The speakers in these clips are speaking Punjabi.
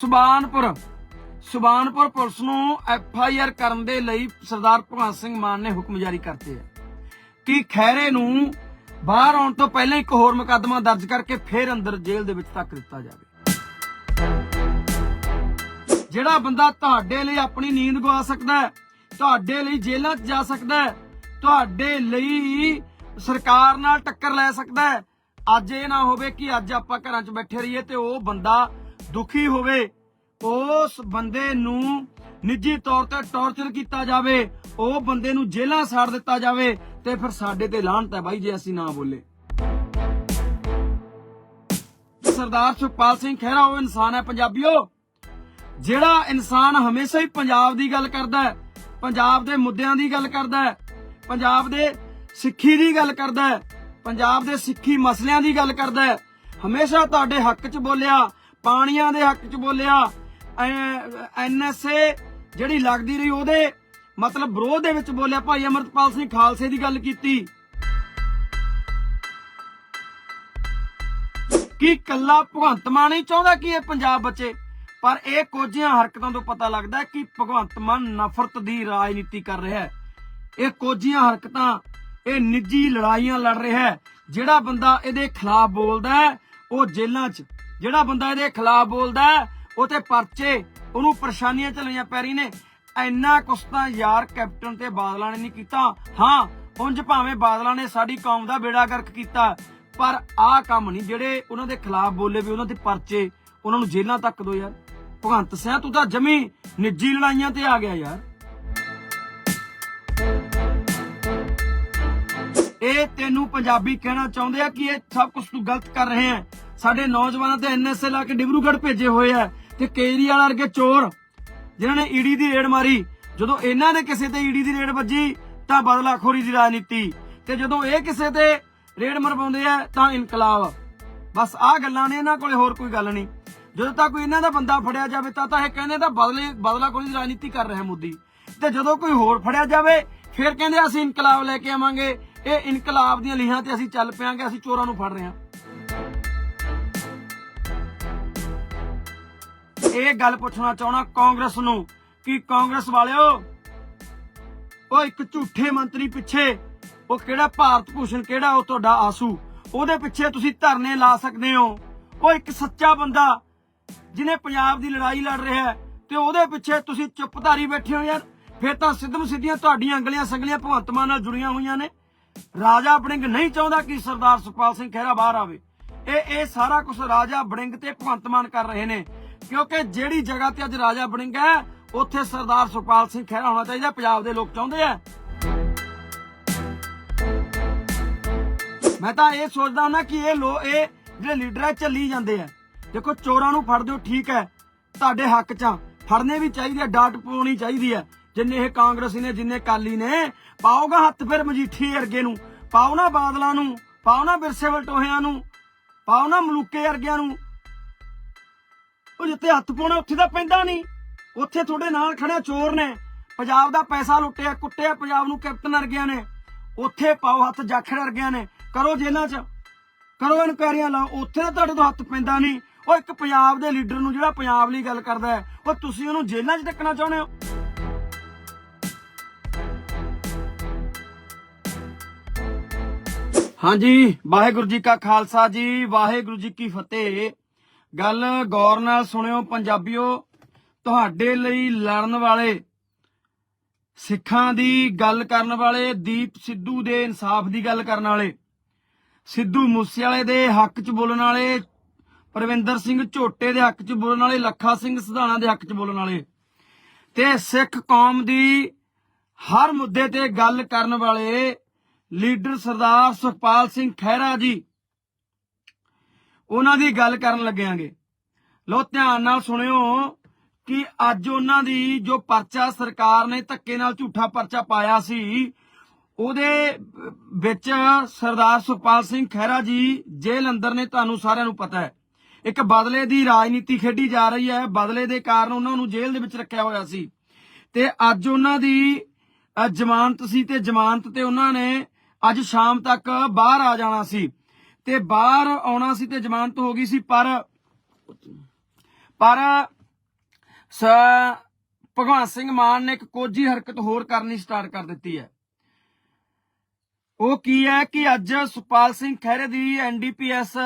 ਸੁਬਾਨਪੁਰ। ਸੁਬਾਨਪੁਰ ਪੁਲਿਸ ਨੂੰ ਐਫ ਆਈ ਆਰ ਕਰਨ ਦੇ ਲਈ ਸਰਦਾਰ ਭਗਵੰਤ ਸਿੰਘ ਮਾਨ ਨੇ ਹੁਕਮ ਜਾਰੀ ਕਰਤੇ ਹੈ ਕਿ ਖੈਰੇ ਨੂੰ ਬਾਹਰ ਆਉਣ ਤੋਂ ਪਹਿਲਾਂ ਇੱਕ ਹੋਰ ਮੁਕੱਦਮਾ ਦਰਜ ਕਰਕੇ ਫਿਰ ਅੰਦਰ ਜੇਲ੍ਹ ਦੇ ਵਿੱਚ ਤੱਕ ਦਿੱਤਾ ਜਾਵੇ। ਜਿਹੜਾ ਬੰਦਾ ਤੁਹਾਡੇ ਲਈ ਆਪਣੀ ਨੀਂਦ ਗਵਾ ਸਕਦਾ ਹੈ, ਤੁਹਾਡੇ ਲਈ ਜੇਲ੍ਹਾਂ 'ਚ ਜਾ ਸਕਦਾ ਹੈ, ਤੁਹਾਡੇ ਲਈ ਸਰਕਾਰ ਨਾਲ ਟੱਕਰ ਲੈ ਸਕਦਾ ਹੈ, ਅੱਜ ਇਹ ਨਾ ਹੋਵੇ ਕਿ ਅੱਜ ਆਪਾਂ ਘਰਾਂ 'ਚ ਬੈਠੇ ਰਹੀਏ ਤੇ ਉਹ ਬੰਦਾ ਦੁਖੀ ਹੋਵੇ, ਉਸ ਬੰਦੇ ਨੂੰ ਨਿੱਜੀ ਤੌਰ ਤੇ ਟੌਰਚਰ ਕੀਤਾ ਜਾਵੇ, ਉਹ ਬੰਦੇ ਨੂੰ ਜੇਲ੍ਹਾਂ ਸਾੜ ਦਿੱਤਾ ਜਾਵੇ ਤੇ ਫਿਰ ਸਾਡੇ ਤੇ ਲਾਹਨਤ ਹੈ ਬਾਈ ਜੇ ਅਸੀਂ ਨਾ ਬੋਲੇ। ਸਰਦਾਰ ਸੁਖਪਾਲ ਸਿੰਘ ਖਹਿਰਾ ਉਹ ਇਨਸਾਨ ਹੈ ਪੰਜਾਬੀਓ। ਜਿਹੜਾ ਇਨਸਾਨ ਹਮੇਸ਼ਾ ਹੀ ਪੰਜਾਬ ਦੀ ਗੱਲ ਕਰਦਾ ਹੈ, ਪੰਜਾਬ ਦੇ ਮੁੱਦਿਆਂ ਦੀ ਗੱਲ ਕਰਦਾ ਹੈ, ਪੰਜਾਬ ਦੇ ਸਿੱਖੀ ਦੀ ਗੱਲ ਕਰਦਾ ਹੈ, ਪੰਜਾਬ ਦੇ ਸਿੱਖੀ ਮਸਲਿਆਂ ਦੀ ਗੱਲ ਕਰਦਾ ਹੈ, ਹਮੇਸ਼ਾ ਤੁਹਾਡੇ ਹੱਕ 'ਚ ਬੋਲਿਆ ਪਾਣੀਆਂ ਦੇ ਹੱਕ 'ਚ ਬੋਲਿਆ। ਐਨਐਸਏ ਜਿਹੜੀ ਲੱਗਦੀ ਰਹੀ ਉਹਦੇ ਮਤਲਬ ਵਿਰੋਧ ਦੇ ਵਿੱਚ ਬੋਲਿਆ। ਭਾਈ ਅਮਰਤਪਾਲ ਸਿੰਘ ਖਾਲਸੇ ਦੀ ਗੱਲ ਕੀਤੀ। ਕਿ ਕੱਲਾ ਭਗਵੰਤ ਮਾਨ ਹੀ ਚਾਹੁੰਦਾ ਕਿ ਇਹ ਪੰਜਾਬ ਬਚੇ? ਪਰ ਇਹ ਕੋਝੀਆਂ ਹਰਕਤਾਂ ਤੋਂ ਪਤਾ ਲੱਗਦਾ ਕਿ ਭਗਵੰਤ ਮਾਨ ਨਫ਼ਰਤ ਦੀ ਰਾਜਨੀਤੀ ਕਰ ਰਿਹਾ ਹੈ। ਇਹ ਕੋਝੀਆਂ ਹਰਕਤਾਂ, ਇਹ ਨਿੱਜੀ ਲੜਾਈਆਂ ਲੜ ਰਿਹਾ ਹੈ। ਜਿਹੜਾ ਬੰਦਾ ਇਹਦੇ ਖਿਲਾਫ ਬੋਲਦਾ ਹੈ, ਉਹ ਜੇਲ੍ਹਾਂ 'ਚ ਜਿਹੜਾ ਬੰਦਾ ਇਹਦੇ ਖਿਲਾਫ ਬੋਲਦਾ ਉਹ ਤੇ ਪਰਚੇ, ਉਹਨੂੰ ਪਰੇਸ਼ਾਨੀਆਂ ਚੱਲੀਆਂ ਪੈ ਰਹੀ ਨੇ। ਇੰਨਾ ਕੁਛ ਤਾਂ ਯਾਰ ਕੈਪਟਨ ਤੇ ਬਾਦਲਾਂ ਨੇ ਨਹੀਂ ਕੀਤਾ। ਹਾਂ, ਉਂਝ ਭਾਵੇਂ ਬਾਦਲਾਂ ਨੇ ਸਾਡੀ ਕੌਮ ਦਾ ਬੇੜਾ ਗਰਕ ਕੀਤਾ, ਪਰ ਆਹ ਕੰਮ ਨਹੀਂ, ਜਿਹੜੇ ਉਹਨਾਂ ਦੇ ਖਿਲਾਫ ਬੋਲੇ ਵੀ ਉਹਨਾਂ ਤੇ ਪਰਚੇ, ਉਹਨਾਂ ਨੂੰ ਜੇਲ੍ਹਾਂ ਤੱਕ ਦੋ ਯਾਰ। ਭਗਵੰਤ ਸਿੰਘ, ਤੂੰ ਤਾਂ ਜਮੀ ਨਿੱਜੀ ਲੜਾਈਆਂ ਤੇ ਆ ਗਿਆ ਯਾਰ। ਇਹ ਤੈਨੂੰ ਪੰਜਾਬੀ ਕਹਿਣਾ ਚਾਹੁੰਦੇ ਆ ਕਿ ਇਹ ਸਭ ਕੁਝ ਤੂੰ ਗਲਤ ਕਰ ਰਹੇ ਹੈ ਸਾਡੇ ਨੌਜਵਾਨਾਂ ਤੇ ਐਨਐਸਏ ਲਾ ਕੇ ਡਿਬਰੂਗੜ੍ਹ ਭੇਜੇ ਹੋਏ ਆ ਤੇ ਕੇਜਰੀਵਾਲ ਵਰਗੇ ਚੋਰ ਜਿਨ੍ਹਾਂ ਨੇ ਈਡੀ ਦੀ ਰੇਡ ਮਾਰੀ। ਜਦੋਂ ਇਹਨਾਂ ਦੇ ਕਿਸੇ ਤੇ ਈਡੀ ਦੀ ਰੇਡ ਵੱਜੀ ਤਾਂ ਬਦਲਾਖੋਰੀ ਦੀ ਰਾਜਨੀਤੀ। ਤੇ ਜਦੋਂ ਇਹ ਕਿਸੇ ਤੇ ਰੇਡ ਮਰਵਾਉਂਦੇ ਆ ਤਾਂ ਇਨਕਲਾਬ। ਬਸ ਆਹ ਗੱਲਾਂ ਨੇ, ਇਹਨਾਂ ਕੋਲੇ ਹੋਰ ਕੋਈ ਗੱਲ ਨਹੀਂ। ਜਦੋਂ ਤੱਕ ਕੋਈ ਇਹਨਾਂ ਦਾ ਬੰਦਾ ਫੜਿਆ ਜਾਵੇ, ਤਾਂ ਤਾਂ ਇਹ ਕਹਿੰਦੇ ਤਾਂ ਬਦਲੇ, ਬਦਲਾਖੋਰੀ ਦੀ ਰਾਜਨੀਤੀ ਕਰ ਰਿਹਾ ਮੋਦੀ। ਤੇ ਜਦੋਂ ਕੋਈ ਹੋਰ ਫੜਿਆ ਜਾਵੇ, ਫਿਰ ਕਹਿੰਦੇ ਅਸੀਂ ਇਨਕਲਾਬ ਲੈ ਕੇ ਆਵਾਂਗੇ। ਇਹ ਇਨਕਲਾਬ ਦੀਆਂ ਲੀਹਾਂ ਤੇ ਅਸੀਂ ਚੱਲ ਪਿਆਂਗੇ, ਅਸੀਂ ਚੋਰਾਂ ਨੂੰ ਫੜ ਰਹੇ ਹਾਂ ਇਹ ਗੱਲ ਪੁੱਛਣਾ ਚਾਹਣਾ ਕਾਂਗਰਸ ਨੂੰ, ਕਿ ਕਾਂਗਰਸ ਵਾਲਿਓ, ਉਹ ਇੱਕ ਝੂਠੇ ਮੰਤਰੀ ਪਿੱਛੇ, ਉਹ ਕਿਹੜਾ ਭਾਰਤ ਭੂਸ਼ਣ, ਕਿਹੜਾ ਉਹ ਤੁਹਾਡਾ ਆਸੂ? ਉਹਦੇ ਪਿੱਛੇ ਤੁਸੀਂ ਧਰਨੇ ਲਾ ਸਕਦੇ ਹੋ। ਉਹ ਇੱਕ ਸੱਚਾ ਬੰਦਾ, ਜਿਹਨੇ ਪੰਜਾਬ ਦੀ ਲੜਾਈ ਲੜ ਰਿਹਾ ਹੈ, ਤੇ ਉਹਦੇ ਪਿੱਛੇ ਤੁਸੀਂ ਚੁੱਪਧਾਰੀ ਬੈਠੇ ਹੋ ਯਾਰ। ਫਿਰ ਤਾਂ ਸਿੱਧਮ ਸਿੱਧੀਆਂ ਤੁਹਾਡੀਆਂ ਅੰਗਲੀਆਂ ਸੰਗਲੀਆਂ ਭਗਵੰਤ ਮਾਨ ਨਾਲ ਜੁੜੀਆਂ ਹੋਈਆਂ ਨੇ। ਰਾਜਾ ਬੜਿੰਗ ਨਹੀਂ ਚਾਹੁੰਦਾ ਕਿ ਸਰਦਾਰ ਸੁਖਪਾਲ ਸਿੰਘ ਖਹਿਰਾ ਬਾਹਰ ਆਵੇ। ਇਹ ਇਹ ਸਾਰਾ ਕੁਝ ਰਾਜਾ ਬੜਿੰਗ ਤੇ ਭਗਵੰਤ ਮਾਨ ਕਰ ਰਹੇ ਨੇ। ਕਿਉਂਕਿ ਜਿਹੜੀ ਜਗ੍ਹਾ ਤੇ ਅੱਜ ਰਾਜਾ ਬੜਿੰਗ ਉੱਥੇ ਸਰਦਾਰ ਸੁਖਪਾਲ ਸਿੰਘ ਖਹਿਰਾ ਹੋਣਾ ਚਾਹੀਦਾ, ਪੰਜਾਬ ਦੇ ਲੋਕ ਚਾਹੁੰਦੇ ਆ। ਮੈਂ ਤਾਂ ਇਹ ਸੋਚਦਾ ਹਾਂ ਕਿ ਇਹ ਲੋ, ਇਹ ਜਿਹੜੇ ਲੀਡਰ ਹੈ ਚੱਲੀ ਜਾਂਦੇ ਆ। ਦੇਖੋ, ਚੋਰਾਂ ਨੂੰ ਫੜ ਦਿਓ ਠੀਕ ਹੈ, ਤੁਹਾਡੇ ਹੱਕ 'ਚ ਫੜਨੇ ਵੀ ਚਾਹੀਦੇ ਆ, ਡਾਟ ਪਾਉਣੀ ਚਾਹੀਦੀ ਹੈ ਜਿੰਨੇ ਇਹ ਕਾਂਗਰਸੀ ਨੇ, ਜਿੰਨੇ ਕਾਲੀ ਨੇ, ਪਾਓਗਾ ਹੱਥ ਫਿਰ ਮਜੀਠੀ ਅਰਗੇ ਨੂੰ। ਪਾਓ ਨਾ ਬਾਦਲਾਂ ਨੂੰ, ਪਾਓ ਨਾ ਬਿਰਸੇ ਵਲਟੋਹਿਆਂ ਨੂੰ, ਪਾਓ ਨਾ ਮਲੂਕੇ ਅਰਗਿਆਂ ਨੂੰ। ਉਹ ਜਿੱਥੇ ਹੱਥ ਪਾਉਣਾ ਉੱਥੇ ਤਾਂ ਪੈਂਦਾ ਨਹੀਂ। ਉੱਥੇ ਤੁਹਾਡੇ ਨਾਲ ਖੜੇ ਚੋਰ ਨੇ। ਪੰਜਾਬ ਦਾ ਪੈਸਾ ਲੁੱਟਿਆ, ਕੁੱਟਿਆ, ਪੰਜਾਬ ਨੂੰ ਕੈਪਟਨ ਵਰਗਿਆਂ ਨੇ। ਉੱਥੇ ਪਾਓ ਹੱਥ ਜਾਖੜ ਵਰਗਿਆਂ ਨੇ। ਕਰੋ ਜੇਲ੍ਹਾਂ 'ਚ। ਕਰੋ ਇਨਕੁਆਰੀਆਂ ਲਾਓ। ਉੱਥੇ ਤਾਂ ਤੁਹਾਡੇ ਤੋਂ ਹੱਥ ਪੈਂਦਾ ਨਹੀਂ। ਉਹ ਇੱਕ ਪੰਜਾਬ ਦੇ ਲੀਡਰ ਨੂੰ ਜਿਹੜਾ ਪੰਜਾਬ ਲਈ ਗੱਲ ਕਰਦਾ ਹੈ, ਉਹ ਤੁਸੀਂ ਉਹਨੂੰ ਜੇਲ੍ਹਾਂ 'ਚ ਟੱਕਣਾ ਚਾਹੁੰਦੇ ਹੋ? ਹਾਂਜੀ, ਵਾਹਿਗੁਰੂ ਜੀ ਕਾ ਖਾਲਸਾ ਜੀ, ਵਾਹਿਗੁਰੂ ਜੀ ਕੀ ਫਤਿਹ। ਗੱਲ ਗੌਰ ਨਾਲ ਸੁਣਿਓ ਪੰਜਾਬੀਓ, ਤੁਹਾਡੇ ਲਈ ਲੜਨ ਵਾਲੇ, ਸਿੱਖਾਂ ਦੀ ਗੱਲ ਕਰਨ ਵਾਲੇ, ਦੀਪ ਸਿੱਧੂ ਦੇ ਇਨਸਾਫ ਦੀ ਗੱਲ ਕਰਨ ਵਾਲੇ, ਸਿੱਧੂ ਮੂਸੇਵਾਲੇ ਦੇ ਹੱਕ 'ਚ ਬੋਲਣ ਵਾਲੇ, ਪਰਵਿੰਦਰ ਸਿੰਘ ਝੋਟੇ ਦੇ ਹੱਕ 'ਚ ਬੋਲਣ ਵਾਲੇ, ਲੱਖਾ ਸਿੰਘ ਸਿਧਾਣਾ ਦੇ ਹੱਕ 'ਚ ਬੋਲਣ ਵਾਲੇ ਤੇ ਸਿੱਖ ਕੌਮ ਦੀ ਹਰ ਮੁੱਦੇ ਤੇ ਗੱਲ ਕਰਨ ਵਾਲੇ ਲੀਡਰ ਸਰਦਾਰ ਸੁਖਪਾਲ ਸਿੰਘ ਖਹਿਰਾ ਜੀ ਉਹਨਾਂ ਦੀ ਗੱਲ ਕਰਨ ਲੱਗਿਆਂਗੇ। ਲੋ ਧਿਆਨ ਨਾਲ ਸੁਣਿਓ ਕਿ ਅੱਜ ਉਹਨਾਂ ਦੀ ਜੋ ਪਰਚਾ ਸਰਕਾਰ ਨੇ ਧੱਕੇ ਨਾਲ ਝੂਠਾ ਪਰਚਾ ਪਾਇਆ ਸੀ, ਉਹਦੇ ਵਿੱਚ ਸਰਦਾਰ ਸੁਖਪਾਲ ਸਿੰਘ ਖਹਿਰਾ ਜੀ ਜੇਲ੍ਹ ਅੰਦਰ ਨੇ ਤੁਹਾਨੂੰ ਸਾਰਿਆਂ ਨੂੰ ਪਤਾ ਹੈ। ਇੱਕ ਬਦਲੇ ਦੀ ਰਾਜਨੀਤੀ ਖੇਡੀ ਜਾ ਰਹੀ ਹੈ। ਬਦਲੇ ਦੇ ਕਾਰਨ ਉਹਨਾਂ ਨੂੰ ਜੇਲ੍ਹ ਦੇ ਵਿੱਚ ਰੱਖਿਆ ਹੋਇਆ ਸੀ। ਤੇ ਅੱਜ ਉਹਨਾਂ ਦੀ ਜ਼ਮਾਨਤ ਸੀ ਤੇ ਜ਼ਮਾਨਤ ਤੇ ਉਹਨਾਂ ਨੇ ਅੱਜ ਸ਼ਾਮ ਤੱਕ ਬਾਹਰ ਆ ਜਾਣਾ ਸੀ। ਤੇ ਬਾਹਰ ਆਉਣਾ ਸੀ ਤੇ ਜ਼ਮਾਨਤ ਹੋ ਗਈ ਸੀ, ਪਰ ਪਰ ਭਗਵੰਤ ਸਿੰਘ ਮਾਨ ਨੇ ਇੱਕ ਕੋਝੀ ਹਰਕਤ ਹੋਰ ਕਰਨੀ ਸਟਾਰਟ ਕਰ ਦਿੱਤੀ ਹੈ। ਉਹ ਕੀ ਹੈ ਕਿ ਅੱਜ ਸੁਪਾਲ ਸਿੰਘ ਖਹਿਰੇ ਦੀ ਐਨਡੀਪੀਐਸ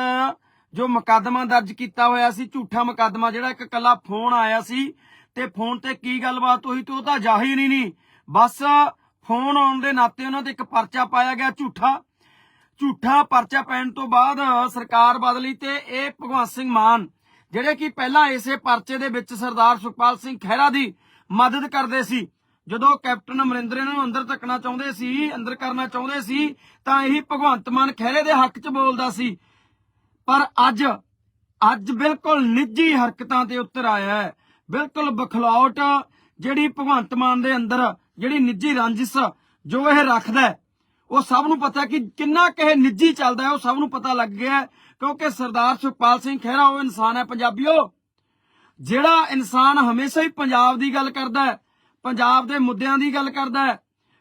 ਜੋ ਮੁਕੱਦਮਾ ਦਰਜ ਕੀਤਾ ਹੋਇਆ ਸੀ, ਝੂਠਾ ਮੁਕੱਦਮਾ, ਜਿਹੜਾ ਇੱਕ ਕੱਲਾ ਫੋਨ ਆਇਆ ਸੀ, ਤੇ ਫੋਨ ਤੇ ਕੀ ਗੱਲਬਾਤ ਹੋਈ ਤੇ ਉਹ ਤਾਂ ਜ਼ਾਹਿਰ ਹੀ ਨਹੀਂ। ਬਸ ਫੋਨ ਆਉਣ ਦੇ ਨਾਤੇ ਉਹਨਾਂ ਤੇ ਇੱਕ ਪਰਚਾ ਪਾਇਆ ਗਿਆ ਝੂਠਾ। ਝੂਠਾ ਪਰਚਾ ਪੈਣ ਤੋਂ ਬਾਅਦ ਸਰਕਾਰ ਬਦਲੀ ਤੇ ਇਹ ਭਗਵੰਤ ਸਿੰਘ ਮਾਨ, ਜਿਹੜੇ ਕਿ ਪਹਿਲਾਂ ਇਸੇ ਪਰਚੇ ਦੇ ਵਿੱਚ ਸਰਦਾਰ ਸੁਖਪਾਲ ਸਿੰਘ ਖਹਿਰਾ ਦੀ ਮਦਦ ਕਰਦੇ ਸੀ, ਜਦੋਂ ਕੈਪਟਨ ਅਮਰਿੰਦਰ ਨੂੰ ਅੰਦਰ ਧੱਕਣਾ ਚਾਹੁੰਦੇ ਸੀ, ਅੰਦਰ ਕਰਨਾ ਚਾਹੁੰਦੇ ਸੀ, ਤਾਂ ਇਹੀ ਭਗਵੰਤ ਮਾਨ ਖਹਿਰੇ ਦੇ ਹੱਕ 'ਚ ਬੋਲਦਾ ਸੀ। ਪਰ ਅੱਜ ਅੱਜ ਬਿਲਕੁਲ ਨਿੱਜੀ ਹਰਕਤਾਂ ਤੇ ਉਤਰ ਆਇਆ ਹੈ। ਬਿਲਕੁਲ ਬਖਲਾਉਟ ਜਿਹੜੀ ਭਗਵੰਤ ਮਾਨ ਦੇ ਅੰਦਰ ਜਿਹੜੀ ਨਿੱਜੀ ਰੰਜਿਸ਼ ਜੋ ਇਹ ਰੱਖਦਾ ਉਹ ਸਭ ਨੂੰ ਪਤਾ ਕਿ ਕਿੰਨਾ ਕਹੇ ਨਿੱਜੀ ਚੱਲਦਾ ਹੈ ਉਹ ਸਭ ਨੂੰ ਪਤਾ ਲੱਗ ਗਿਆ ਹੈ, ਕਿਉਂਕਿ ਸਰਦਾਰ ਸੁਖਪਾਲ ਸਿੰਘ ਖਹਿਰਾ ਉਹ ਇਨਸਾਨ ਹੈ ਪੰਜਾਬੀਓ। ਜਿਹੜਾ ਇਨਸਾਨ ਹਮੇਸ਼ਾ ਹੀ ਪੰਜਾਬ ਦੀ ਗੱਲ ਕਰਦਾ ਹੈ ਪੰਜਾਬ ਦੇ ਮੁੱਦਿਆਂ ਦੀ ਗੱਲ ਕਰਦਾ ਹੈ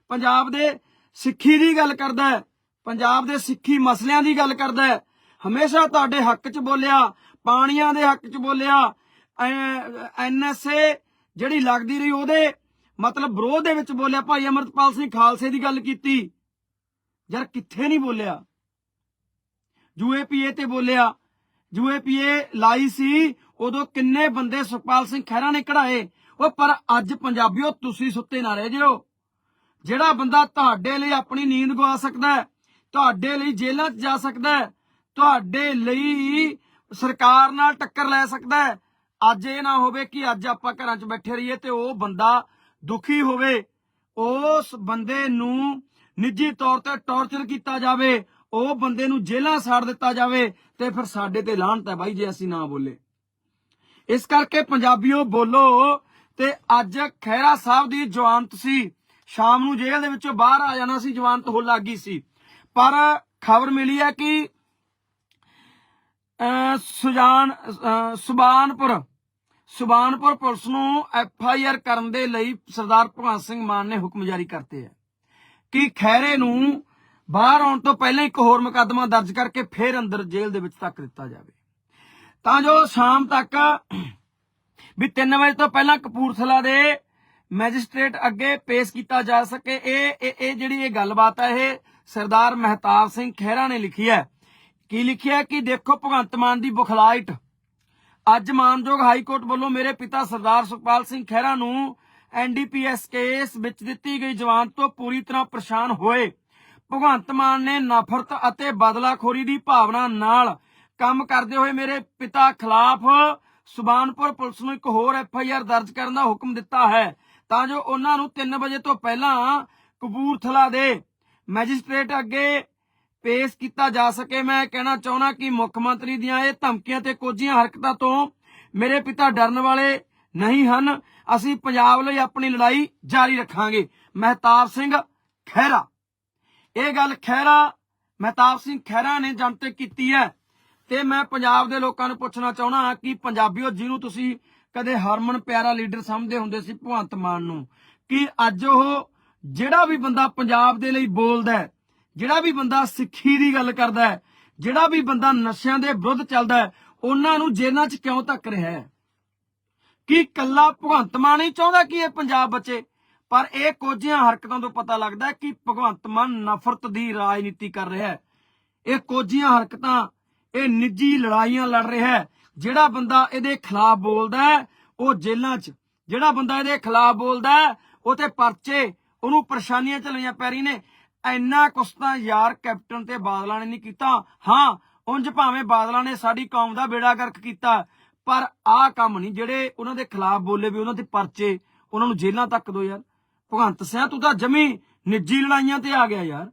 ਪੰਜਾਬ ਦੇ ਸਿੱਖੀ ਦੀ ਗੱਲ ਕਰਦਾ ਹੈ ਪੰਜਾਬ ਦੇ ਸਿੱਖੀ ਮਸਲਿਆਂ ਦੀ ਗੱਲ ਕਰਦਾ ਹੈ ਹਮੇਸ਼ਾ ਤੁਹਾਡੇ ਹੱਕ 'ਚ ਬੋਲਿਆ ਪਾਣੀਆਂ ਦੇ ਹੱਕ 'ਚ ਬੋਲਿਆ ਐਨਐਸਏ ਜਿਹੜੀ ਲੱਗਦੀ ਰਹੀ ਉਹਦੇ ਮਤਲਬ ਵਿਰੋਧ ਦੇ ਵਿੱਚ ਬੋਲਿਆ ਭਾਈ ਅਮਰਤਪਾਲ ਸਿੰਘ ਖਾਲਸੇ ਦੀ ਗੱਲ ਕੀਤੀ। ਯਾਰ ਕਿੱਥੇ ਨਹੀਂ ਬੋਲਿਆ? ਯੂਏਪੀਏ ਤੇ ਬੋਲਿਆ। ਯੂਏਪੀਏ ਲਾਈ ਸੀ, ਉਦੋਂ ਕਿੰਨੇ ਬੰਦੇ ਸੁਖਪਾਲ ਸਿੰਘ ਖਹਿਰਾ ਨੇ ਕਢਾਏ? ਉਹ ਪਰ ਅੱਜ ਪੰਜਾਬੀਓ, ਤੁਸੀਂ ਸੁੱਤੇ ਨਾ ਰਹਿ ਜਿਓ। ਜਿਹੜਾ ਬੰਦਾ ਤੁਹਾਡੇ ਲਈ ਆਪਣੀ ਨੀਂਦ ਗਵਾ ਸਕਦਾ ਹੈ, ਤੁਹਾਡੇ ਲਈ ਜੇਲ੍ਹਾਂ 'ਚ ਜਾ ਸਕਦਾ ਹੈ, ਤੁਹਾਡੇ ਲਈ ਸਰਕਾਰ ਨਾਲ ਟੱਕਰ ਲੈ ਸਕਦਾ ਹੈ। ਅੱਜ ਇਹ ਨਾ ਹੋਵੇ ਕਿ ਅੱਜ ਆਪਾਂ ਘਰਾਂ 'ਚ ਬੈਠੇ ਰਹੀਏ ਤੇ ਉਹ ਬੰਦਾ ਦੁਖੀ ਹੋਵੇ। ਉਸ ਬੰਦੇ ਨੂੰ ਨਿੱਜੀ ਤੌਰ ਤੇ ਟੌਰਚਰ ਕੀਤਾ ਜਾਵੇ, ਉਹ ਬੰਦੇ ਨੂੰ ਜੇਲ੍ਹਾਂ ਸਾੜ ਦਿੱਤਾ ਜਾਵੇ ਤੇ ਫਿਰ ਸਾਡੇ ਤੇ ਲਾਹਨਤ ਹੈ ਬਾਈ ਜੇ ਅਸੀਂ ਨਾ ਬੋਲੇ। ਇਸ ਕਰਕੇ ਪੰਜਾਬੀਓ ਬੋਲੋ ਤੇ ਅੱਜ ਖਹਿਰਾ ਸਾਹਿਬ ਦੀ ਜਵਾਨਤ ਸੀ ਸ਼ਾਮ ਨੂੰ ਜੇਲ੍ਹ ਦੇ ਵਿੱਚੋਂ ਬਾਹਰ ਆ ਜਾਣਾ ਸੀ ਜਵਾਨਤ ਹੋ ਲੱਗੀ ਸੀ। ਪਰ ਖਬਰ ਮਿਲੀ ਹੈ ਕਿ ਸੁਜਾਨ ਸੁਬਾਨਪੁਰ ਸੁਬਾਨਪੁਰ ਪੁਲਿਸ ਨੂੰ ਐਫ ਆਈ ਆਰ ਕਰਨ ਦੇ ਲਈ ਸਰਦਾਰ ਭਗਵੰਤ ਸਿੰਘ ਮਾਨ ਨੇ ਹੁਕਮ ਜਾਰੀ ਕਰਤੇ ਹੈ। ਕਿ ਖੈਰੇ ਨੂੰ ਬਾਹਰ ਆਉਣ ਤੋਂ ਪਹਿਲਾਂ ਇੱਕ ਹੋਰ ਮੁਕੱਦਮਾ ਦਰਜ ਕਰਕੇ ਫੇਰ ਅੰਦਰ ਜੇਲ੍ਹ ਦੇ ਵਿੱਚ ਤੱਕ ਦਿੱਤਾ ਜਾਵੇ। ਤਾਂ ਜੋ ਸ਼ਾਮ ਤੱਕ ਵੀ 3 ਵਜੇ ਤੋਂ ਪਹਿਲਾਂ ਕਪੂਰਥਲਾ ਦੇ ਮੈਜਿਸਟ੍ਰੇਟ ਅੱਗੇ ਪੇਸ਼ ਕੀਤਾ ਜਾ ਸਕੇ। ਇਹ ਇਹ ਇਹ ਜਿਹੜੀ ਇਹ ਗੱਲਬਾਤ ਹੈ ਇਹ ਸਰਦਾਰ ਮਹਿਤਾਬ ਸਿੰਘ ਖਹਿਰਾ ਨੇ ਲਿਖੀ ਹੈ। ਕੀ ਲਿਖਿਆ ਕਿ ਦੇਖੋ ਭਗਵੰਤ ਮਾਨ ਦੀ ਬੁਖਲਾਈਟ ਅੱਜ ਮਾਨਯੋਗ ਹਾਈ ਕੋਰਟ ਵੱਲੋਂ ਮੇਰੇ ਪਿਤਾ ਸਰਦਾਰ ਸੁਖਪਾਲ ਸਿੰਘ ਖਹਿਰਾ ਨੂੰ ਐਨਡੀਪੀਐਸ ਕੇਸ ਵਿੱਚ ਦਿੱਤੀ ਗਈ ਜ਼ਮਾਨਤ ਤੋਂ ਪੂਰੀ ਤਰ੍ਹਾਂ ਪਰੇਸ਼ਾਨ ਹੋਏ। ਭਗਵੰਤ ਮਾਨ ਨੇ ਨਫ਼ਰਤ ਅਤੇ ਬਦਲਾਖੋਰੀ ਦੀ ਭਾਵਨਾ ਨਾਲ ਕੰਮ ਕਰਦੇ ਹੋਏ ਮੇਰੇ ਪਿਤਾ ਖਿਲਾਫ ਸੁਬਾਨਪੁਰ ਪੁਲਿਸ ਨੂੰ ਇੱਕ ਹੋਰ ਐਫ ਆਈ ਆਰ ਦਰਜ ਕਰਨ ਦਾ ਹੁਕਮ ਦਿੱਤਾ ਹੈ। ਤਾਂ ਜੋ ਉਹਨਾਂ ਨੂੰ 3 ਵਜੇ ਤੋਂ ਪਹਿਲਾਂ ਕਪੂਰਥਲਾ ਦੇ ਮੈਜਿਸਟ੍ਰੇਟ ਅੱਗੇ ਪੇਸ਼ ਕੀਤਾ ਜਾ ਸਕੇ। ਮੈਂ ਕਹਿਣਾ ਚਾਹੁੰਦਾ ਕਿ ਮੁੱਖ ਮੰਤਰੀ ਦੀਆਂ ਇਹ ਧਮਕੀਆਂ ਤੇ ਕੋਝੀਆਂ ਹਰਕਤਾਂ ਤੋਂ ਮੇਰੇ ਪਿਤਾ ਡਰਨ ਵਾਲੇ ਨਹੀਂ ਹਨ। ਅਸੀਂ ਪੰਜਾਬ ਲਈ ਆਪਣੀ ਲੜਾਈ ਜਾਰੀ ਰੱਖਾਂਗੇ। ਮਹਿਤਾਬ ਸਿੰਘ ਖਹਿਰਾ। ਇਹ ਗੱਲ ਖਹਿਰਾ, ਮਹਿਤਾਬ ਸਿੰਘ ਖਹਿਰਾ ਨੇ ਜਨਤਕ ਕੀਤੀ ਹੈ। ਤੇ ਮੈਂ ਪੰਜਾਬ ਦੇ ਲੋਕਾਂ ਨੂੰ ਪੁੱਛਣਾ ਚਾਹੁੰਦਾ ਹਾਂ ਕਿ ਪੰਜਾਬੀਓ, ਜਿਹਨੂੰ ਤੁਸੀਂ ਕਦੇ ਹਰਮਨ ਪਿਆਰਾ ਲੀਡਰ ਸਮਝਦੇ ਹੁੰਦੇ ਸੀ ਭਗਵੰਤ ਮਾਨ ਨੂੰ, ਕਿ ਅੱਜ ਉਹ ਜਿਹੜਾ ਵੀ ਬੰਦਾ ਪੰਜਾਬ ਦੇ ਲਈ ਬੋਲਦਾ ਹੈ, ਜਿਹੜਾ ਵੀ ਬੰਦਾ ਸਿੱਖੀ ਦੀ ਗੱਲ ਕਰਦਾ ਹੈ, ਜਿਹੜਾ ਵੀ ਬੰਦਾ ਨਸ਼ਿਆਂ ਦੇ ਵਿਰੁੱਧ ਚੱਲਦਾ ਹੈ, ਉਹਨਾਂ ਨੂੰ ਜੇਲ੍ਹਾਂ 'ਚ ਕਿਉਂ ਧੱਕ ਰਿਹਾ ਹੈ? ਕਿ ਕੱਲਾ ਭਗਵੰਤ ਮਾਨ ਹੀ ਚਾਹੁੰਦਾ ਕਿ ਇਹ ਪੰਜਾਬ ਬਚੇ? ਪਰ ਇਹ ਕੋਝੀਆਂ ਹਰਕਤਾਂ ਤੋਂ ਪਤਾ ਲੱਗਦਾ ਕਿ ਭਗਵੰਤ ਮਾਨ ਨਫ਼ਰਤ ਦੀ ਰਾਜਨੀਤੀ ਕਰ ਰਿਹਾ ਹੈ। ਇਹ ਕੋਝੀਆਂ ਹਰਕਤਾਂ, ਇਹ ਨਿੱਜੀ ਲੜਾਈਆਂ ਲੜ ਰਿਹਾ ਹੈ। ਜਿਹੜਾ ਬੰਦਾ ਇਹਦੇ ਖਿਲਾਫ ਬੋਲਦਾ ਹੈ, ਉਹ ਜੇਲ੍ਹਾਂ 'ਚ। ਜਿਹੜਾ ਬੰਦਾ ਇਹਦੇ ਖਿਲਾਫ ਬੋਲਦਾ ਹੈ, ਉਹ ਤੇ ਪਰਚੇ, ਉਹਨੂੰ ਪਰੇਸ਼ਾਨੀਆਂ ਚੱਲੀਆਂ ਪੈ ਰਹੀਆਂ ਨੇ। ਇੰਨਾ ਕੁਛ ਤਾਂ ਯਾਰ ਕੈਪਟਨ ਤੇ ਬਾਦਲਾਂ ਨੇ ਨਹੀਂ ਕੀਤਾ। ਹਾਂ, ਉਂਝ ਭਾਵੇਂ ਬਾਦਲਾਂ ਨੇ ਸਾਡੀ ਕੌਮ ਦਾ ਬੇੜਾ ਗਰਕ ਕੀਤਾ। ਪਰ ਆਹ ਕੰਮ ਨਹੀਂ, ਜਿਹੜੇ ਉਹਨਾਂ ਦੇ ਖਿਲਾਫ ਬੋਲੇ ਵੀ ਉਹਨਾਂ ਦੇ ਪਰਚੇ ਉਹਨਾਂ ਨੂੰ ਜੇਲ੍ਹਾਂ ਤੱਕ ਦੋ ਯਾਰ। ਭਗਵੰਤ ਸਿੰਘ, ਤੂੰ ਤਾਂ ਜਮੀ ਨਿੱਜੀ ਲੜਾਈਆਂ ਤੇ ਆ ਗਿਆ ਯਾਰ।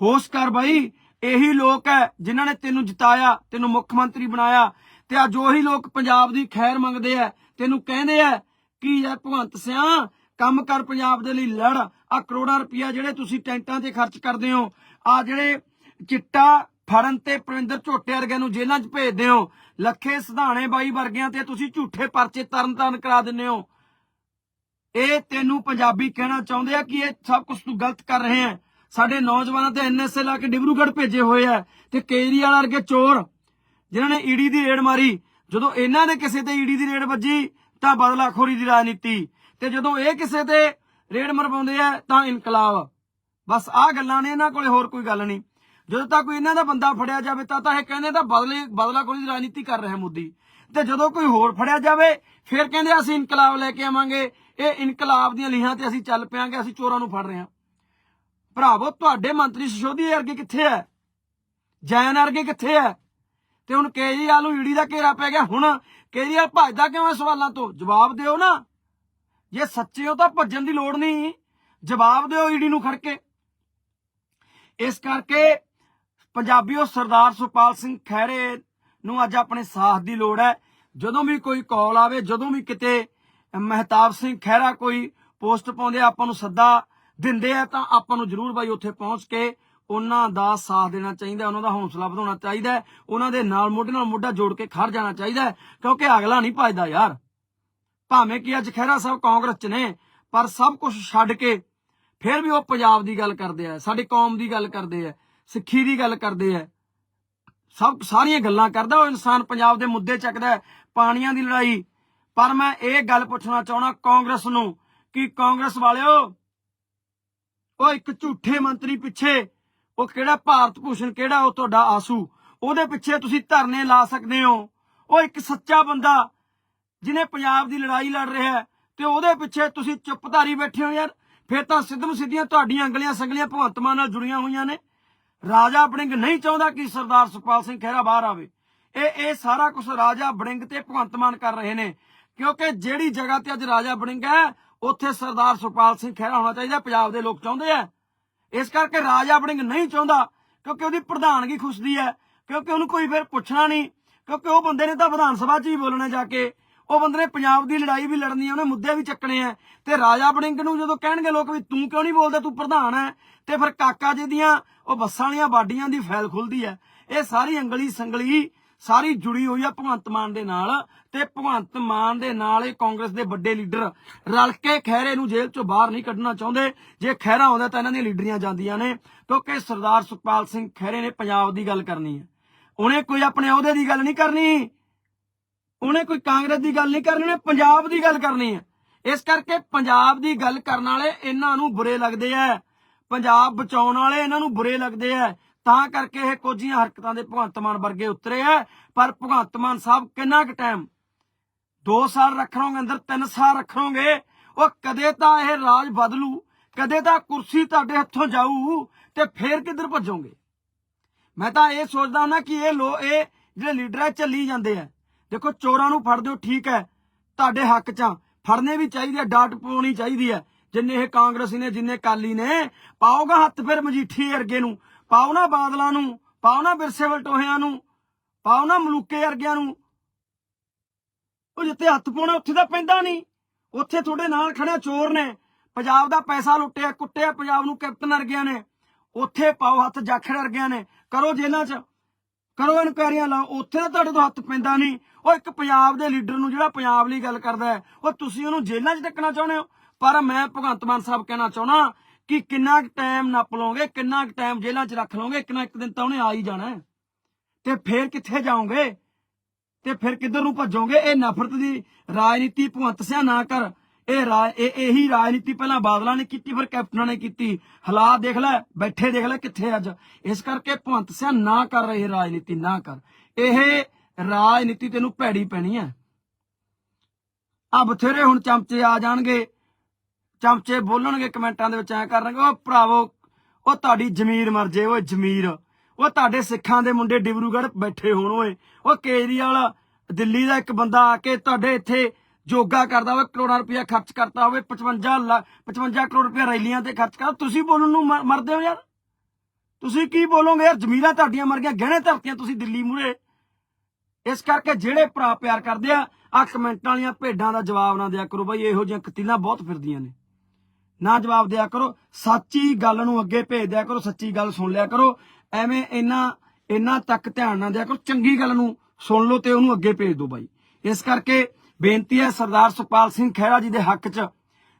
ਹੋਸ਼ ਕਰ ਬਾਈ, ਇਹੀ ਲੋਕ ਹੈ ਜਿਨ੍ਹਾਂ ਨੇ ਤੈਨੂੰ ਜਿਤਾਇਆ, ਤੈਨੂੰ ਮੁੱਖ ਮੰਤਰੀ ਬਣਾਇਆ ਤੇ ਅੱਜ ਉਹੀ ਲੋਕ ਪੰਜਾਬ ਦੀ ਖੈਰ ਮੰਗਦੇ ਆ ਤੈਨੂੰ ਕਹਿੰਦੇ ਆ ਕਿ ਯਾਰ ਭਗਵੰਤ ਸਿੰਘ, ਕੰਮ ਕਰ ਪੰਜਾਬ ਦੇ ਲਈ ਲੜ। ਆ ਕਰੋੜਾਂ ਰੁਪਇਆ ਜਿਹੜੇ ਤੁਸੀਂ ਟੈਂਟਾਂ ਤੇ ਖਰਚ ਕਰਦੇ ਹੋ ਆ ਜਿਹੜੇ ਚਿੱਟਾ ਫੜਨ ਤੇ ਪ੍ਰਵਿੰਦਰ ਝੋਟੇ ਵਰਗਿਆਂ ਨੂੰ ਜੇਲ੍ਹਾਂ 'ਚ ਭੇਜਦੇ ਹੋ ਲੱਖੇ ਸਿਧਾਣੇ ਬਾਈ ਵਰਗਿਆਂ ਤੇ ਤੁਸੀਂ ਝੂਠੇ ਪਰਚੇ ਤਰਨ ਤਾਰਨ ਕਰਾ ਦਿੰਦੇ ਹੋ। ਇਹ ਤੈਨੂੰ ਪੰਜਾਬੀ ਕਹਿਣਾ ਚਾਹੁੰਦੇ ਆ ਕਿ ਇਹ ਸਭ ਕੁਝ ਤੂੰ ਗਲਤ ਕਰ ਰਹੇ ਹੈ ਸਾਡੇ ਨੌਜਵਾਨਾਂ ਤੇ ਐਨਐਸਏ ਲਾ ਕੇ ਡਿਬਰੂਗੜ੍ਹ ਭੇਜੇ ਹੋਏ ਆ ਤੇ ਕੇਜਰੀਵਾਲ ਵਰਗੇ ਚੋਰ ਜਿਨ੍ਹਾਂ ਨੇ ਈਡੀ ਦੀ ਰੇਡ ਮਾਰੀ। ਜਦੋਂ ਇਹਨਾਂ ਦੇ ਕਿਸੇ ਤੇ ਈਡੀ ਦੀ ਰੇਡ ਵੱਜੀ ਤਾਂ ਬਦਲਾਖੋਰੀ ਦੀ ਰਾਜਨੀਤੀ। ਤੇ ਜਦੋਂ ਇਹ ਕਿਸੇ ਤੇ ਰੇਡ ਮਰਵਾਉਂਦੇ ਆ ਤਾਂ ਇਨਕਲਾਬ। ਬਸ ਆਹ ਗੱਲਾਂ ਨੇ, ਇਹਨਾਂ ਕੋਲੇ ਹੋਰ ਕੋਈ ਗੱਲ ਨਹੀਂ। ਜਦੋਂ ਤੱਕ ਕੋਈ ਇਹਨਾਂ ਦਾ ਬੰਦਾ ਫੜਿਆ ਜਾਵੇ, ਤਾਂ ਤਾਂ ਇਹ ਕਹਿੰਦੇ ਤਾਂ ਬਦਲੇ ਬਦਲਾਖੋਰੀ ਦੀ ਰਾਜਨੀਤੀ ਕਰ ਰਿਹਾ ਮੋਦੀ। ਤੇ ਜਦੋਂ ਕੋਈ ਹੋਰ ਫੜਿਆ ਜਾਵੇ, ਫਿਰ ਕਹਿੰਦੇ ਅਸੀਂ ਇਨਕਲਾਬ ਲੈ ਕੇ ਆਵਾਂਗੇ। ਇਹ ਇਨਕਲਾਬ ਦੀਆਂ ਲੀਹਾਂ ਤੇ ਅਸੀਂ ਚੱਲ ਪਿਆਂਗੇ, ਅਸੀਂ ਚੋਰਾਂ ਨੂੰ ਫੜ ਰਹੇ ਹਾਂ। ਭਰਾਵੋ, ਤੁਹਾਡੇ ਮੰਤਰੀ ਸਿਸੋਦੀ ਵਰਗੇ ਕਿੱਥੇ ਐ ਜੈਨ ਵਰਗੇ ਕਿੱਥੇ ਐ ਤੇ ਹੁਣ ਕੇਜਰੀਵਾਲ ਨੂੰ ਈਡੀ ਦਾ ਘੇਰਾ ਪੈ ਗਿਆ। ਹੁਣ ਕੇਜਰੀਵਾਲ ਭੱਜਦਾ ਕਿਉਂ ਐ ਸਵਾਲਾਂ ਤੋਂ? ਜਵਾਬ ਦਿਓ ਨਾ। ਜੇ ਸੱਚੇ ਹੋ ਤਾਂ ਭੱਜਣ ਦੀ ਲੋੜ ਨਹੀਂ। ਜਵਾਬ ਦਿਓ ਈਡੀ ਨੂੰ ਖੜ ਕੇ ਇਸ ਕਰਕੇ ਪੰਜਾਬੀਓ ਸਰਦਾਰ ਸੁਪਾਲ ਸਿੰਘ ਖਹਿਰੇ ਨੂੰ ਅੱਜ ਆਪਣੇ ਸਾਥ ਦੀ ਲੋੜ ਹੈ। ਜਦੋਂ ਵੀ ਕੋਈ ਕਾਲ ਆਵੇ, ਜਦੋਂ ਵੀ ਕਿਤੇ ਮਹਿਤਾਬ ਸਿੰਘ ਖਹਿਰਾ ਕੋਈ ਪੋਸਟ ਪਾਉਂਦੇ ਆਪਾਂ ਨੂੰ ਸੱਦਾ ਦਿੰਦੇ ਆ, ਤਾਂ ਆਪਾਂ ਨੂੰ ਜ਼ਰੂਰ ਬਾਈ ਉੱਥੇ ਪਹੁੰਚ ਕੇ ਉਹਨਾਂ ਦਾ ਸਾਥ ਦੇਣਾ ਚਾਹੀਦਾ, ਉਹਨਾਂ ਦਾ ਹੌਸਲਾ ਵਧਾਉਣਾ ਚਾਹੀਦਾ ਉਹਨਾਂ ਦੇ ਨਾਲ ਮੋਢੇ ਨਾਲ ਮੋਢਾ ਜੋੜ ਕੇ ਖੜ ਜਾਣਾ ਚਾਹੀਦਾ ਕਿਉਂਕਿ ਅਗਲਾ ਨਹੀਂ ਭਜਦਾ ਯਾਰ। ਭਾਵੇਂ ਕਿ ਅੱਜ ਖਹਿਰਾ ਸਾਹਿਬ ਕਾਂਗਰਸ ਚ ਨੇ, ਪਰ ਸਭ ਕੁਝ ਛੱਡ ਕੇ ਫਿਰ ਵੀ ਉਹ ਪੰਜਾਬ ਦੀ ਗੱਲ ਕਰਦੇ ਆ, ਸਾਡੀ ਕੌਮ ਦੀ ਗੱਲ ਕਰਦੇ ਆ। ਸਿੱਖੀ ਦੀ ਗੱਲ ਕਰਦੇ ਆ। ਸਭ ਸਾਰੀਆਂ ਗੱਲਾਂ ਕਰਦਾ ਉਹ ਇਨਸਾਨ ਪੰਜਾਬ ਦੇ ਮੁੱਦੇ ਚੱਕਦਾ ਪਾਣੀਆਂ ਦੀ ਲੜਾਈ। ਪਰ ਮੈਂ ਇਹ ਗੱਲ ਪੁੱਛਣਾ ਚਾਹਣਾ ਕਾਂਗਰਸ ਨੂੰ ਕਿ ਕਾਂਗਰਸ ਵਾਲਿਓ ਉਹ ਇੱਕ ਝੂਠੇ ਮੰਤਰੀ ਪਿੱਛੇ ਉਹ ਕਿਹੜਾ ਭਾਰਤ ਭੂਸ਼ਣ ਕਿਹੜਾ ਉਹ ਤੁਹਾਡਾ ਆਸੂ ਉਹਦੇ ਪਿੱਛੇ ਤੁਸੀਂ ਧਰਨੇ ਲਾ ਸਕਦੇ ਹੋ। ਉਹ ਇੱਕ ਸੱਚਾ ਬੰਦਾ ਜਿਹਨੇ ਪੰਜਾਬ ਦੀ ਲੜਾਈ ਲੜ ਰਿਹਾ ਹੈ, ਤੇ ਉਹਦੇ ਪਿੱਛੇ ਤੁਸੀਂ ਚੁੱਪਧਾਰੀ ਬੈਠੇ ਹੋ ਯਾਰ। ਫਿਰ ਤਾਂ ਸਿੱਧਮ ਸਿੱਧੀਆਂ ਤੁਹਾਡੀਆਂ ਅੰਗਲੀਆਂ ਸੰਗਲੀਆਂ ਭਗਵੰਤ ਮਾਨ ਨਾਲ ਜੁੜੀਆਂ ਹੋਈਆਂ ਨੇ। ਰਾਜਾ ਬੜਿੰਗ ਨਹੀਂ ਚਾਹੁੰਦਾ ਕਿ ਸਰਦਾਰ ਸੁਖਪਾਲ ਸਿੰਘ ਖਹਿਰਾ ਬਾਹਰ ਆਵੇ। ਇਹ ਇਹ ਸਾਰਾ ਕੁਝ ਰਾਜਾ ਬੜਿੰਗ ਤੇ ਭਗਵੰਤ ਮਾਨ ਕਰ ਰਹੇ ਨੇ। ਕਿਉਂਕਿ ਜਿਹੜੀ ਜਗ੍ਹਾ ਤੇ ਅੱਜ ਰਾਜਾ ਬੜਿੰਗ ਹੈ, ਉੱਥੇ ਸਰਦਾਰ ਸੁਖਪਾਲ ਸਿੰਘ ਖਹਿਰਾ ਹੋਣਾ ਚਾਹੀਦਾ, ਪੰਜਾਬ ਦੇ ਲੋਕ ਚਾਹੁੰਦੇ ਆ। ਇਸ ਕਰਕੇ ਰਾਜਾ ਬੜਿੰਗ ਨਹੀਂ ਚਾਹੁੰਦਾ, ਕਿਉਂਕਿ ਉਹਦੀ ਪ੍ਰਧਾਨਗੀ ਖੁਸ਼ਦੀ ਹੈ, ਕਿਉਂਕਿ ਉਹਨੂੰ ਕੋਈ ਫਿਰ ਪੁੱਛਣਾ ਨਹੀਂ। ਕਿਉਂਕਿ ਉਹ ਬੰਦੇ ਨੇ ਤਾਂ ਵਿਧਾਨ ਸਭਾ 'ਚ ਹੀ ਬੋਲਣਾ ਜਾ ਕੇ। ਉਹ ਬੰਦੇ ਨੇ ਪੰਜਾਬ ਦੀ ਲੜਾਈ ਵੀ ਲੜਨੀ ਹੈ, ਉਹਨੇ ਮੁੱਦੇ ਵੀ ਚੱਕਣੇ ਆ। ਤੇ ਰਾਜਾ ਬੜਿੰਗ ਨੂੰ ਜਦੋਂ ਕਹਿਣਗੇ ਲੋਕ ਵੀ ਤੂੰ ਕਿਉਂ ਨਹੀਂ ਬੋਲਦਾ, ਤੂੰ ਪ੍ਰਧਾਨ ਹੈ, ਤੇ ਫਿਰ ਕਾਕਾ ਜੀ ਦੀਆਂ ਉਹ ਬੱਸਾਂ ਵਾਲੀਆਂ ਬਾਡੀਆਂ ਦੀ ਫੈਲ ਖੁੱਲਦੀ ਹੈ। ਇਹ ਸਾਰੀ ਅੰਗਲੀ ਸੰਗਲੀ ਸਾਰੀ ਜੁੜੀ ਹੋਈ ਆ ਭਗਵੰਤ ਮਾਨ ਦੇ ਨਾਲ ਤੇ ਭਗਵੰਤ ਮਾਨ ਦੇ ਨਾਲ ਇਹ ਕਾਂਗਰਸ ਦੇ ਵੱਡੇ ਲੀਡਰ ਰਲ ਕੇ ਖਹਿਰੇ ਨੂੰ ਜੇਲ੍ਹ ਚੋਂ ਬਾਹਰ ਨਹੀਂ ਕੱਢਣਾ ਚਾਹੁੰਦੇ। ਜੇ ਖਹਿਰਾ ਆਉਂਦਾ ਤਾਂ ਇਹਨਾਂ ਦੀਆਂ ਲੀਡਰੀਆਂ ਜਾਂਦੀਆਂ ਨੇ, ਕਿਉਂਕਿ ਸਰਦਾਰ ਸੁਖਪਾਲ ਸਿੰਘ ਖਹਿਰੇ ਨੇ ਪੰਜਾਬ ਦੀ ਗੱਲ ਕਰਨੀ ਹੈ। ਉਹਨੇ ਕੋਈ ਆਪਣੇ ਅਹੁਦੇ ਦੀ ਗੱਲ ਨਹੀਂ ਕਰਨੀ। ਉਹਨੇ ਕੋਈ ਕਾਂਗਰਸ ਦੀ ਗੱਲ ਨਹੀਂ ਕਰਨੀ, ਉਹਨੇ ਪੰਜਾਬ ਦੀ ਗੱਲ ਕਰਨੀ ਹੈ। ਇਸ ਕਰਕੇ ਪੰਜਾਬ ਦੀ ਗੱਲ ਕਰਨ ਵਾਲੇ ਇਹਨਾਂ ਨੂੰ ਬੁਰੇ ਲੱਗਦੇ ਆ। ਪੰਜਾਬ ਬਚਾਉਣ ਵਾਲੇ ਇਹਨਾਂ ਨੂੰ ਬੁਰੇ ਲੱਗਦੇ ਆ। ਤਾਂ ਕਰਕੇ ਇਹ ਕੋਝੀਆਂ ਹਰਕਤਾਂ ਦੇ ਭਗਵੰਤ ਮਾਨ ਵਰਗੇ ਉਤਰੇ ਆ। ਪਰ ਭਗਵੰਤ ਮਾਨ ਸਾਹਿਬ ਕਿੰਨਾ ਕੁ ਟਾਈਮ 2 ਸਾਲ ਰੱਖਣੋਗੇ, ਅੰਦਰ 3 ਸਾਲ ਰੱਖਣੋਗੇ, ਉਹ ਕਦੇ ਤਾਂ ਇਹ ਰਾਜ ਬਦਲੂ, ਕਦੇ ਤਾਂ ਕੁਰਸੀ ਤੁਹਾਡੇ ਹੱਥੋਂ ਜਾਊ ਤੇ ਫੇਰ ਕਿੱਧਰ ਭੱਜੋਗੇ? ਮੈਂ ਤਾਂ ਇਹ ਸੋਚਦਾ ਹਾਂ ਨਾ ਕਿ ਇਹ ਲੋ, ਇਹ ਜਿਹੜੇ ਲੀਡਰ ਆ ਚੱਲੀ ਜਾਂਦੇ ਆ। ਦੇਖੋ, ਚੋਰਾਂ ਨੂੰ ਫੜ ਦਿਓ, ਠੀਕ ਹੈ। ਤੁਹਾਡੇ ਹੱਕ 'ਚ ਆ। ਫੜਨੇ ਵੀ ਚਾਹੀਦੇ ਆ, ਡਾਟ ਪਾਉਣੀ ਚਾਹੀਦੀ ਹੈ। ਜਿੰਨੇ ਇਹ ਕਾਂਗਰਸੀ ਨੇ, ਜਿੰਨੇ ਕਾਲੀ ਨੇ, ਪਾਓਗਾ ਹੱਥ ਫਿਰ ਮਜੀਠੀ ਅਰਗੇ ਨੂੰ। ਪਾਓ ਨਾ ਬਾਦਲਾਂ ਨੂੰ, ਪਾਓ ਨਾ ਬਿਰਸੇ ਵਲਟੋਹਿਆਂ ਨੂੰ, ਪਾਓ ਨਾ ਮਲੂਕੇ ਅਰਗਿਆਂ ਨੂੰ। ਉਹ ਜਿੱਥੇ ਹੱਥ ਪਾਉਣਾ, ਉੱਥੇ ਤਾਂ ਪੈਂਦਾ ਨਹੀਂ। ਉੱਥੇ ਤੁਹਾਡੇ ਨਾਲ ਖੜਿਆ ਚੋਰ ਨੇ। ਪੰਜਾਬ ਦਾ ਪੈਸਾ ਲੁੱਟਿਆ, ਕੁੱਟਿਆ ਪੰਜਾਬ ਨੂੰ ਕੈਪਟਨ ਵਰਗਿਆਂ ਨੇ। ਉੱਥੇ ਪਾਓ ਹੱਥ ਜਾਖੜ ਵਰਗਿਆਂ ਨੇ। ਕਰੋ ਜੇਲ੍ਹਾਂ 'ਚ, ਕਰੋ ਇਨਕੁਆਇਰੀਆਂ ਲਾਓ। ਉੱਥੇ ਤਾਂ ਤੁਹਾਡੇ ਤੋਂ ਹੱਥ ਪੈਂਦਾ ਨਹੀਂ। ਉਹ ਇੱਕ ਪੰਜਾਬ ਦੇ ਲੀਡਰ ਨੂੰ ਜਿਹੜਾ ਪੰਜਾਬ ਲਈ ਗੱਲ ਕਰਦਾ ਹੈ, ਉਹ ਤੁਸੀਂ ਉਹਨੂੰ ਜੇਲ੍ਹਾਂ 'ਚ ਟੱਕਣਾ ਚਾਹੁੰਦੇ ਹੋ? ਪਰ ਮੈਂ ਭਗਵੰਤ ਮਾਨ ਸਾਹਿਬ ਕਹਿਣਾ ਚਾਹੁੰਦਾ ਕਿ ਕਿੰਨਾ ਕੁ ਟਾਈਮ ਨੱਪ ਲਓਗੇ, ਕਿੰਨਾ ਕੁ ਟਾਈਮ ਜੇਲ੍ਹਾਂ 'ਚ ਰੱਖ ਲਓਗੇ, ਕਿੰਨਾ ਇੱਕ ਦਿਨ ਤਾਂ ਉਹਨੇ ਆ ਹੀ ਜਾਣਾ ਤੇ ਫੇਰ ਕਿੱਥੇ ਜਾਓਗੇ? ਤੇ ਫਿਰ ਕਿੱਧਰ ਨੂੰ ਭੱਜੋਗੇ? ਇਹ ਨਫ਼ਰਤ ਦੀ ਰਾਜਨੀਤੀ ਭਗਵੰਤ ਸਿਆ ਨਾ ਕਰ। ਇਹ ਰਾ- ਇਹ ਇਹੀ ਰਾਜਨੀਤੀ ਪਹਿਲਾਂ ਬਾਦਲਾਂ ਨੇ ਕੀਤੀ, ਫਿਰ ਕੈਪਟਨਾਂ ਨੇ ਕੀਤੀ। ਹਾਲਾਤ ਦੇਖ ਲੈ, ਬੈਠੇ ਦੇਖ ਲੈ ਕਿੱਥੇ ਅੱਜ। ਇਸ ਕਰਕੇ ਭਗਵੰਤ ਸਿਆ ਨਾ ਕਰ ਰਹੇ ਰਾਜਨੀਤੀ, ਨਾ ਕਰ। ਇਹ ਰਾਜਨੀਤੀ ਤੈਨੂੰ ਭੈੜੀ ਪੈਣੀ ਹੈ। ਆ ਬਥੇਰੇ ਹੁਣ ਚਮਚੇ ਆ ਜਾਣਗੇ। ਚਮਚੇ ਬੋਲਣਗੇ ਕਮੈਂਟਾਂ ਦੇ ਵਿੱਚ, ਐ ਕਰਨਗੇ ਉਹ ਭਰਾਵੋ ਉਹ ਤੁਹਾਡੀ ਜ਼ਮੀਰ ਮਰ ਜੇ, ਓਏ ਜ਼ਮੀਰ। ਉਹ ਤੁਹਾਡੇ ਸਿੱਖਾਂ ਦੇ ਮੁੰਡੇ ਡਿਬਰੂਗੜ੍ਹ ਬੈਠੇ ਹੋਣ ਓਏ। ਉਹ ਕੇਜਰੀਵਾਲ, ਦਿੱਲੀ ਦਾ ਇੱਕ ਬੰਦਾ ਆ ਕੇ ਤੁਹਾਡੇ ਇੱਥੇ ਯੋਗਾ ਕਰਦਾ ਹੋਵੇ ਕਰੋੜਾਂ ਰੁਪਇਆ ਖਰਚ ਕਰਦਾ ਹੋਵੇ 55 ਲੱਖ 55 ਕਰੋੜ ਰੁਪਇਆ ਰੈਲੀਆਂ ਤੇ ਖਰਚ ਕਰ। ਤੁਸੀਂ ਬੋਲਣ ਨੂੰ ਮ- ਮਰਦੇ ਹੋ ਯਾਰ। ਤੁਸੀਂ ਕੀ ਬੋਲੋਗੇ ਯਾਰ? ਜ਼ਮੀਰਾਂ ਤੁਹਾਡੀਆਂ ਮਰ ਗਈਆਂ, ਗਹਿਣੇ ਧਰਤੀਆਂ ਤੁਸੀਂ ਦਿੱਲੀ ਮੂਰੇ ਇਸ ਕਰਕੇ ਜਿਹੜੇ ਭਰਾ ਪਿਆਰ ਕਰਦੇ ਆ ਆ ਕਮੈਂਟਾਂ ਵਾਲੀਆਂ ਭੇਡਾਂ ਦਾ ਜਵਾਬ ਨਾ ਦਿਆ ਕਰੋ। ਬਾਈ ਇਹੋ ਜਿਹੀਆਂ ਕਤੀਲਾਂ ਬਹੁਤ ਫਿਰਦੀਆਂ ਨੇ। ਨਾ ਜਵਾਬ ਦਿਆ ਕਰੋ, ਸੱਚੀ ਗੱਲ ਨੂੰ ਅੱਗੇ ਭੇਜ ਦਿਆ ਕਰੋ, ਸੱਚੀ ਗੱਲ ਸੁਣ ਲਿਆ ਕਰੋ, ਐਵੇਂ ਇਹਨਾਂ ਇਹਨਾਂ ਤੱਕ ਧਿਆਨ ਨਾ ਦਿਆ ਕਰੋ, ਚੰਗੀ ਗੱਲ ਨੂੰ ਸੁਣ ਲਓ ਤੇ ਉਹਨੂੰ ਅੱਗੇ ਭੇਜ ਦਿਓ ਬਾਈ। ਇਸ ਕਰਕੇ ਬੇਨਤੀ ਹੈ ਸਰਦਾਰ ਸੁਖਪਾਲ ਸਿੰਘ ਖਹਿਰਾ ਜੀ ਦੇ ਹੱਕ 'ਚ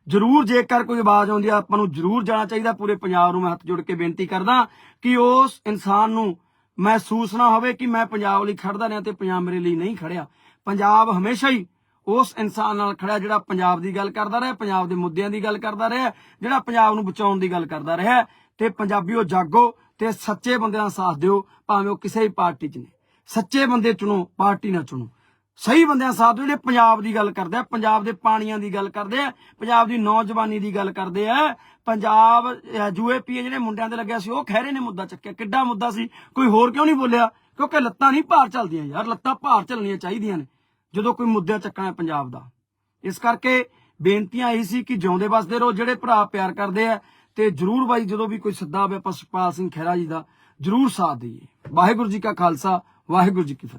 ਜ਼ਰੂਰ ਜੇਕਰ ਕੋਈ ਆਵਾਜ਼ ਆਉਂਦੀ ਆ, ਆਪਾਂ ਨੂੰ ਜ਼ਰੂਰ ਜਾਣਾ ਚਾਹੀਦਾ, ਪੂਰੇ ਪੰਜਾਬ ਨੂੰ ਮੈਂ ਹੱਥ ਜੋੜ ਕੇ ਬੇਨਤੀ ਕਰਦਾ ਕਿ ਉਸ ਇਨਸਾਨ ਨੂੰ ਮਹਿਸੂਸ ਨਾ ਹੋਵੇ ਕਿ ਮੈਂ ਪੰਜਾਬ ਲਈ ਖੜਦਾ ਰਿਹਾ ਤੇ ਪੰਜਾਬ ਮੇਰੇ ਲਈ ਨਹੀਂ ਖੜਿਆ। ਪੰਜਾਬ ਹਮੇਸ਼ਾ ਹੀ ਉਸ ਇਨਸਾਨ ਨਾਲ ਖੜਾ ਜਿਹੜਾ ਪੰਜਾਬ ਦੀ ਗੱਲ ਕਰਦਾ ਰਿਹਾ, ਪੰਜਾਬ ਦੇ ਮੁੱਦਿਆਂ ਦੀ ਗੱਲ ਕਰਦਾ ਰਿਹਾ, ਜਿਹੜਾ ਪੰਜਾਬ ਨੂੰ ਬਚਾਉਣ ਦੀ ਗੱਲ ਕਰਦਾ ਰਿਹਾ। ਤੇ ਪੰਜਾਬੀਓ ਜਾਗੋ ਤੇ ਸੱਚੇ ਬੰਦਿਆਂ ਦਾ ਸਾਥ ਦਿਓ, ਭਾਵੇਂ ਉਹ ਕਿਸੇ ਵੀ ਪਾਰਟੀ 'ਚ ਨੇ। ਸੱਚੇ ਬੰਦੇ ਚੁਣੋ, ਪਾਰਟੀ ਨਾ ਚੁਣੋ। ਸਹੀ ਬੰਦਿਆਂ ਦਾ ਸਾਥ ਦਿਓ, ਜਿਹੜੇ ਪੰਜਾਬ ਦੀ ਗੱਲ ਕਰਦੇ ਆ, ਪੰਜਾਬ ਦੇ ਪਾਣੀਆਂ ਦੀ ਗੱਲ ਕਰਦੇ ਆ, ਪੰਜਾਬ ਦੀ ਨੌਜਵਾਨੀ ਦੀ ਗੱਲ ਕਰਦੇ ਆ। ਪੰਜਾਬ ਯੂਏਪੀ ਜਿਹੜੇ ਮੁੰਡਿਆਂ ਤੇ ਲੱਗਿਆ ਸੀ, ਉਹ ਖਹਿਰੇ ਨੇ ਮੁੱਦਾ ਚੱਕਿਆ। ਕਿੱਡਾ ਮੁੱਦਾ ਸੀ, ਕੋਈ ਹੋਰ ਕਿਉਂ ਨਹੀਂ ਬੋਲਿਆ? ਕਿਉਂਕਿ ਲੱਤਾਂ ਨਹੀਂ ਭਾਰ ਚੱਲਦੀਆਂ ਯਾਰ, ਲੱਤਾਂ ਭਾਰ ਚੱਲਣੀਆਂ ਚਾਹੀਦੀਆਂ ਨੇ। ਜਦੋਂ ਕੋਈ ਮੁੱਦਿਆਂ ਚੱਕਣਾ ਹੈ ਪੰਜਾਬ ਦਾ। ਇਸ ਕਰਕੇ ਬੇਨਤੀਆਂ ਇਹੀ ਸੀ ਕਿ ਜਿਉਂਦੇ ਵਸਦੇ ਰਹੋ, ਜਿਹੜੇ ਭਰਾ ਪਿਆਰ ਕਰਦੇ ਆ, ਤੇ ਜਰੂਰ ਬਾਈ ਜਦੋਂ ਵੀ ਕੋਈ ਸੱਦਾ ਆਵੇ ਆਪਾਂ ਸੁਖਪਾਲ ਸਿੰਘ ਖਹਿਰਾ ਜੀ ਦਾ ਜਰੂਰ ਸਾਥ ਦਈਏ। ਵਾਹਿਗੁਰੂ ਜੀ ਕਾ ਖਾਲਸਾ, ਵਾਹਿਗੁਰੂ ਜੀ ਕੀ ਫਤਿਹ।